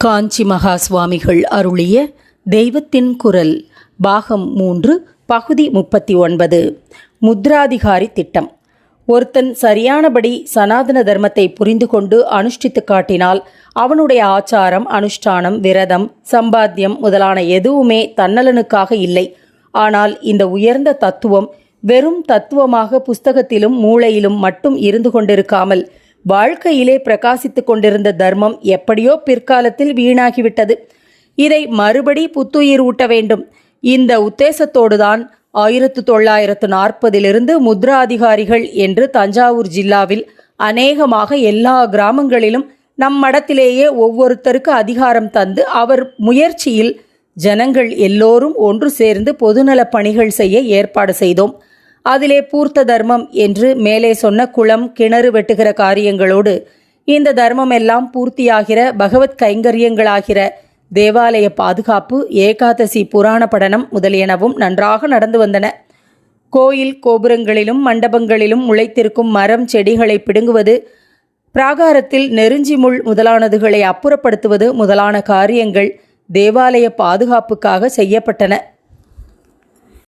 காஞ்சி மகா சுவாமிகள் அருளிய தெய்வத்தின் குரல் பாகம் மூன்று பகுதி முப்பத்தி ஒன்பது. முத்ராதிகாரி திட்டம். ஒருத்தன் சரியானபடி சனாதன தர்மத்தை புரிந்து கொண்டு அனுஷ்டித்து காட்டினால் அவனுடைய ஆச்சாரம் அனுஷ்டானம் விரதம் சம்பாத்தியம் முதலான எதுவுமே தன்னலனுக்காக இல்லை. ஆனால் இந்த உயர்ந்த தத்துவம் வெறும் தத்துவமாக புஸ்தகத்திலும் மூளையிலும் மட்டும் இருந்து கொண்டிருக்காமல் வாழ்க்கையிலே பிரகாசித்துக் கொண்டிருந்த தர்மம் எப்படியோ பிற்காலத்தில் வீணாகிவிட்டது. இதை மறுபடி புத்துயிர் ஊட்ட வேண்டும். இந்த உத்தேசத்தோடுதான் ஆயிரத்து தொள்ளாயிரத்து நாற்பதிலிருந்து முத்ரா அதிகாரிகள் என்று தஞ்சாவூர் ஜில்லாவில் அநேகமாக எல்லா கிராமங்களிலும் நம் மடத்திலேயே ஒவ்வொருத்தருக்கு அதிகாரம் தந்து அவர் முயற்சியில் ஜனங்கள் எல்லோரும் ஒன்று சேர்ந்து பொதுநலப் பணிகள் செய்ய ஏற்பாடு செய்தோம். அதிலே பூர்த்த தர்மம் என்று மேலே சொன்ன குளம் கிணறு வெட்டுகிற காரியங்களோடு இந்த தர்மம் எல்லாம் பூர்த்தியாகிற பகவத் கைங்கரியங்களாகிற தேவாலய பாதுகாப்பு ஏகாதசி புராண படனம் முதலியனவும் நன்றாக நடந்து வந்தன. கோயில் கோபுரங்களிலும் மண்டபங்களிலும் முளைத்திருக்கும் மரம் செடிகளை பிடுங்குவது பிராகாரத்தில் நெருஞ்சி முள் முதலானதுகளை அப்புறப்படுத்துவது முதலான காரியங்கள் தேவாலய பாதுகாப்புக்காக செய்யப்பட்டன.